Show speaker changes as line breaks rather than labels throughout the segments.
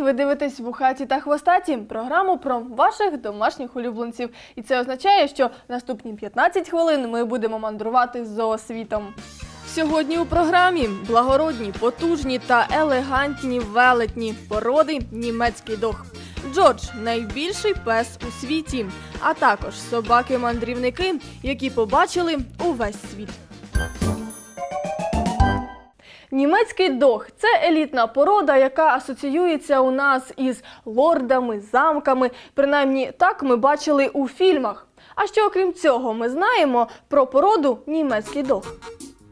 Ви дивитесь «Вухаті та хвостаті програму про ваших домашніх улюбленців. І це означає, що наступні 15 хвилин ми будемо мандрувати зоосвітом. Сьогодні у програмі благородні, потужні та елегантні велетні породи німецький дог. Джордж найбільший пес у світі, а також собаки-мандрівники, які побачили увесь світ. Німецький дог це елітна порода, яка асоціюється у нас із лордами, замками. Принаймні так ми бачили у фільмах. А що окрім цього, ми знаємо про породу німецький дог.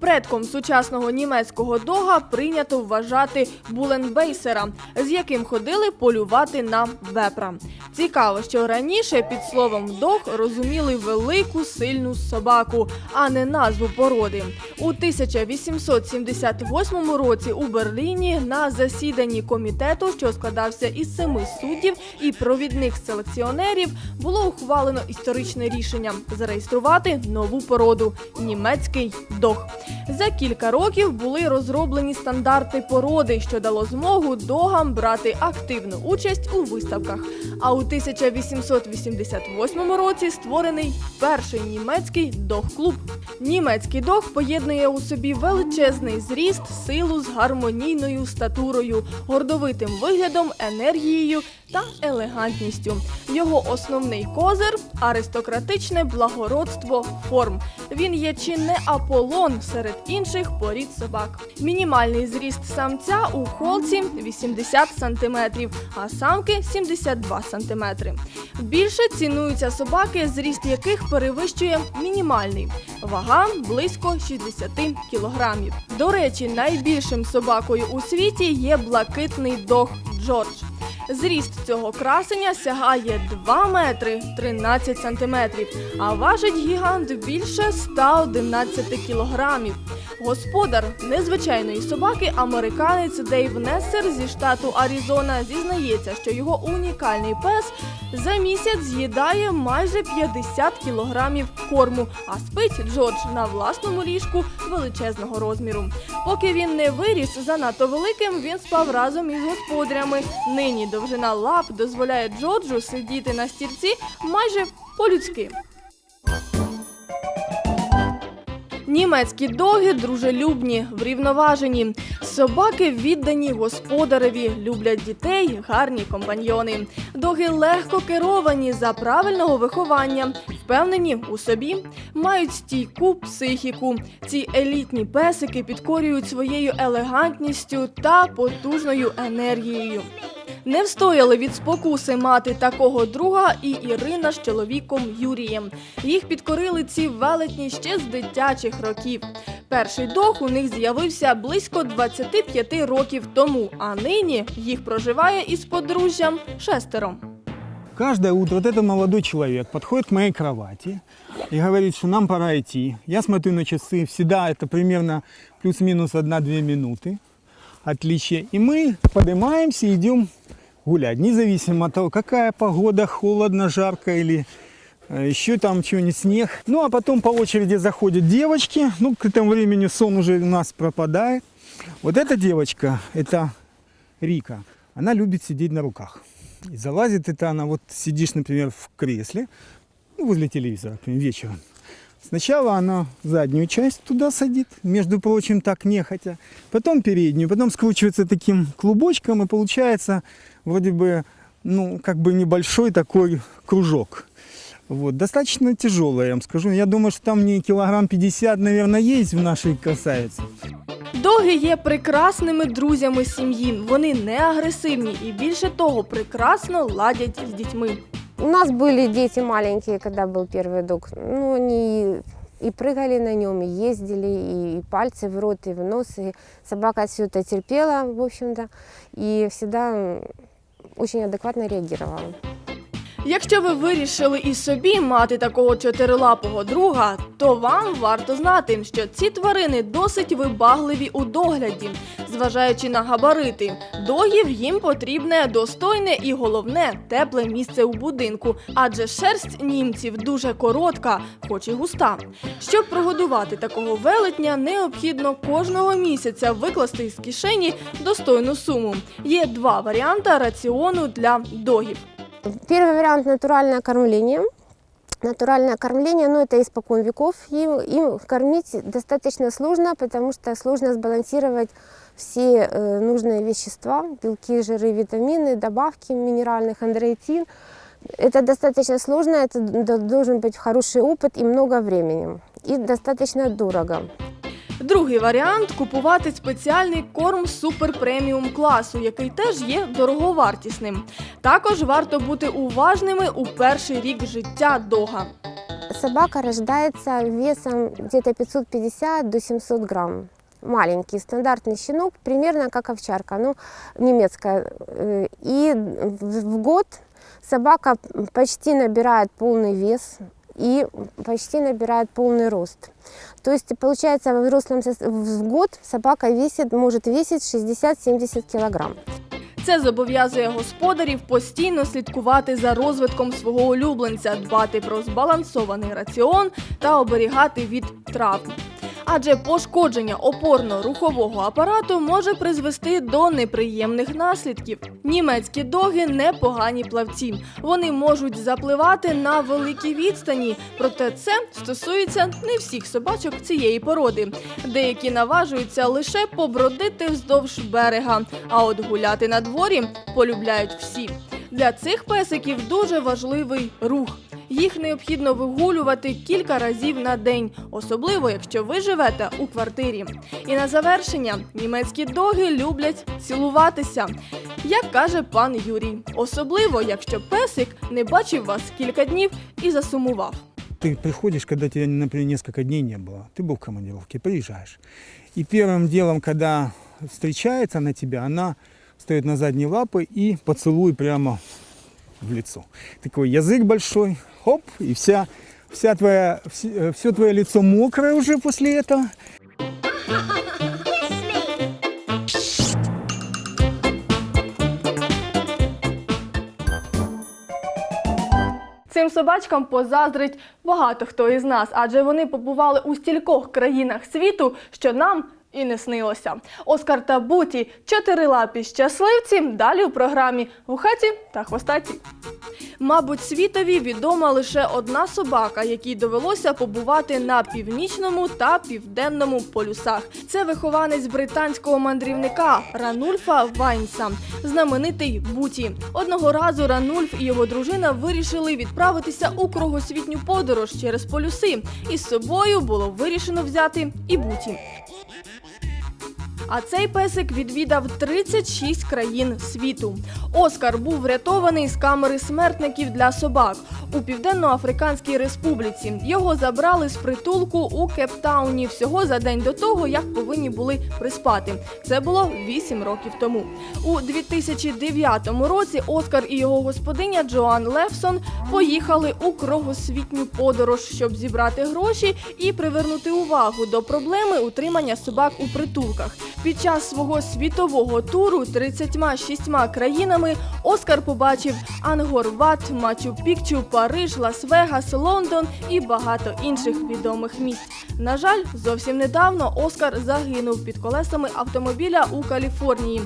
Предком сучасного німецького дога прийнято вважати буленбейсера, з яким ходили полювати на вепра. Цікаво, що раніше під словом дог розуміли велику сильну собаку, а не назву породи. У 1878 році у Берліні на засіданні комітету, що складався із семи суддів і провідних селекціонерів, було ухвалено історичне рішення зареєструвати нову породу німецький дог. За кілька років були розроблені стандарти породи, що дало змогу догам брати активну участь у виставках. А у 1888 році створений перший німецький дог-клуб. Німецький дог поєднує у собі величезний зріст, силу з гармонійною статурою, гордовитим виглядом, енергією та елегантністю. Його основний козир аристократичне благородство форм. Він є чи не Аполлон серед інших порід собак. Мінімальний зріст самця у холці 80 см, а самки 72 см. Більше цінуються собаки, зріст яких перевищує мінімальний. Вага близько 60 кілограмів. До речі, найбільшим собакою у світі є блакитний дог Джордж. Зріст цього красення сягає 2 метри 13 сантиметрів, а важить гігант більше 111 кілограмів. Господар незвичайної собаки, американець Дейв Нессер зі штату Аризона, зізнається, що його унікальний пес за місяць з'їдає майже 50 кілограмів корму, а спить Джордж на власному ліжку величезного розміру. Поки він не виріс занадто великим, він спав разом із господарями. Нині довжина лап дозволяє Джорджу сидіти на стільці майже по-людськи. Німецькі доги дружелюбні, врівноважені. Собаки віддані господареві, люблять дітей, гарні компаньйони. Доги легко керовані за правильного виховання, впевнені у собі, мають стійку психіку. Ці елітні песики підкорюють своєю елегантністю та потужною енергією. Не встояли від спокуси мати такого друга і Ірина з чоловіком Юрієм. Їх підкорили ці велетні ще з дитячих років. Перший дог у них з'явився близько 25 років тому, а нині їх проживає із подружжям шестеро.
Каждое утро вот этот молодой человек подходит к моей кровати и говорит, что нам пора идти. Я смотрю на часы, всегда это примерно плюс-минус 1-2 минуты отличие. И мы поднимаемся и идем гулять, независимо от того, какая погода, холодно, жарко или э, еще там чего-нибудь, снег. Ну а потом по очереди заходят девочки, ну к этому времени сон уже у нас пропадает. Вот эта девочка, это Рика, она любит сидеть на руках. И залазит это она, вот сидишь, например, в кресле, ну, возле телевизора, например, вечером. Сначала она заднюю часть туда садит, между прочим, так нехотя, потом переднюю, потом скручивается таким клубочком, и получается вроде бы, ну, как бы небольшой такой кружок. Вот, достаточно тяжелая, я вам скажу. Я думаю, что там не килограмм 50, наверное, есть в нашей красавице.
Доги є прекрасними друзями сім'ї. Вони не агресивні і більше того, прекрасно ладять з дітьми.
У нас были дети маленькие, когда был первый дог. Ну, они и прыгали на нем, и ездили, и, и пальцы в рот, и в нос. И собака все это терпела, в общем-то, и всегда м, очень адекватно реагировала.
Якщо ви вирішили і собі мати такого чотирилапого друга, то вам варто знати, що ці тварини досить вибагливі у догляді, зважаючи на габарити. Догів їм потрібне достойне і головне тепле місце у будинку, адже шерсть німців дуже коротка, хоч і густа. Щоб прогодувати такого велетня, необхідно кожного місяця викласти із кишені достойну суму. Є два варіанти раціону для догів.
Первый вариант – натуральное кормление. Натуральное кормление, ну, это испокон веков. Им, им кормить достаточно сложно, потому что сложно сбалансировать все э, нужные вещества, белки, жиры, витамины, добавки минеральных, андроитин. Это достаточно сложно, это д- должен быть хороший опыт и много времени. И достаточно дорого.
Другий варіант купувати спеціальний корм супер преміум класу, який теж є дороговартісним. Також варто бути уважними у перший рік життя дога.
Собака рождается весом где-то 550 до 700 грамм. Маленький, стандартный щенок, примерно как овчарка, ну, немецкая. Э, И в в год собака почти набирает полный вес и почти набирает полный рост. То есть, получается, во взрослом в год собака весит, может весить 60-70 килограмм.
Це зобов'язує господарів постійно слідкувати за розвитком свого улюбленця, дбати про збалансований раціон та оберігати від травм. Адже пошкодження опорно-рухового апарату може призвести до неприємних наслідків. Німецькі доги непогані плавці. Вони можуть запливати на великій відстані, проте це стосується не всіх собачок цієї породи. Деякі наважуються лише побродити вздовж берега, а от гуляти на дворі полюбляють всі. Для цих песиків дуже важливий рух. Їх необхідно вигулювати кілька разів на день, особливо якщо ви живете у квартирі. І на завершення німецькі доги люблять цілуватися, як каже пан Юрій, особливо якщо песик не бачив вас кілька днів і засумував.
Ты приходишь, когда тебя, например, несколько дней не было. Ты был в командировке, приезжаешь. И первым делом, когда встречается на тебя, она встает на задние лапы и поцелуй прямо в лицо. Такой язык большой, хоп, и вся, вся твоя, все твое лицо мокрое уже после этого.
Цим собачкам позаздрить багато хто із нас, адже вони побували у стількох країнах світу, що нам і не снилося. Оскар та Буті чотирилапі щасливці. Далі у програмі Вухаті та хвостаті. Мабуть, світові відома лише одна собака, якій довелося побувати на північному та південному полюсах. Це вихованець британського мандрівника Ранульфа Вайнса, знаменитий Буті. Одного разу Ранульф і його дружина вирішили відправитися у кругосвітню подорож через полюси. І з собою було вирішено взяти і Буті. А цей песик відвідав 36 країн світу. Оскар був врятований з камери смертників для собак у Південно-Африканській Республіці. Його забрали з притулку у Кептауні всього за день до того, як повинні були приспати. Це було 8 років тому. У 2009 році Оскар і його господиня Джоан Левсон поїхали у кругосвітню подорож, щоб зібрати гроші і привернути увагу до проблеми утримання собак у притулках. Під час свого світового туру 36 країнами Оскар побачив Ангор-Ват, Мачу-Пікчу, Париж, Лас-Вегас, Лондон і багато інших відомих місць. На жаль, зовсім недавно Оскар загинув під колесами автомобіля у Каліфорнії.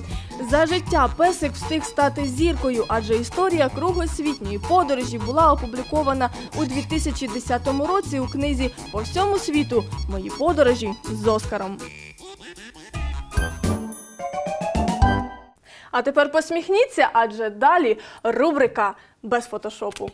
За життя песик встиг стати зіркою, адже історія кругосвітньої подорожі була опублікована у 2010 році у книзі По всьому світу Мої подорожі з Оскаром. А тепер посміхніться, адже далі рубрика без фотошопу.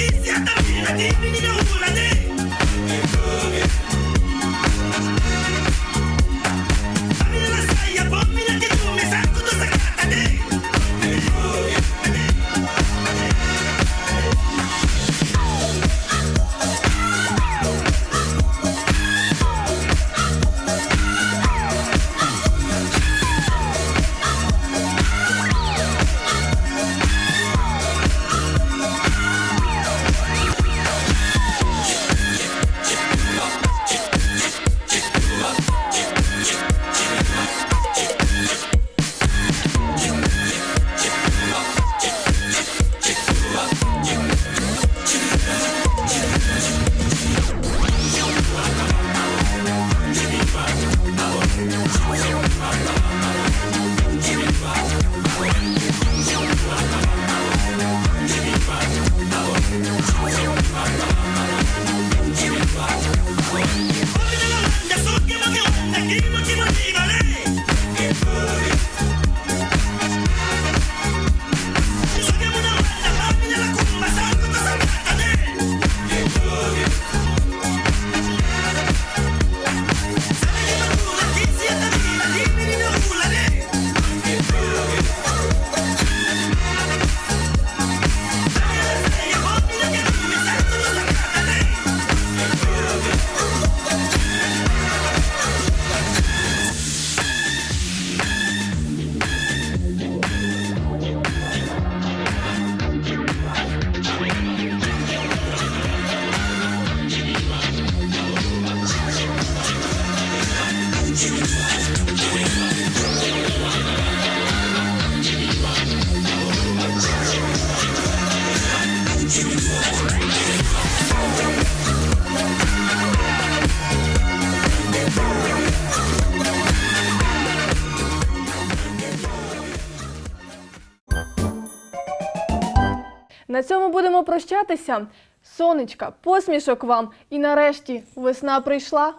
I did, I did, I did, I
На цьому будемо прощатися. Сонечка, посмішок вам. І нарешті весна прийшла.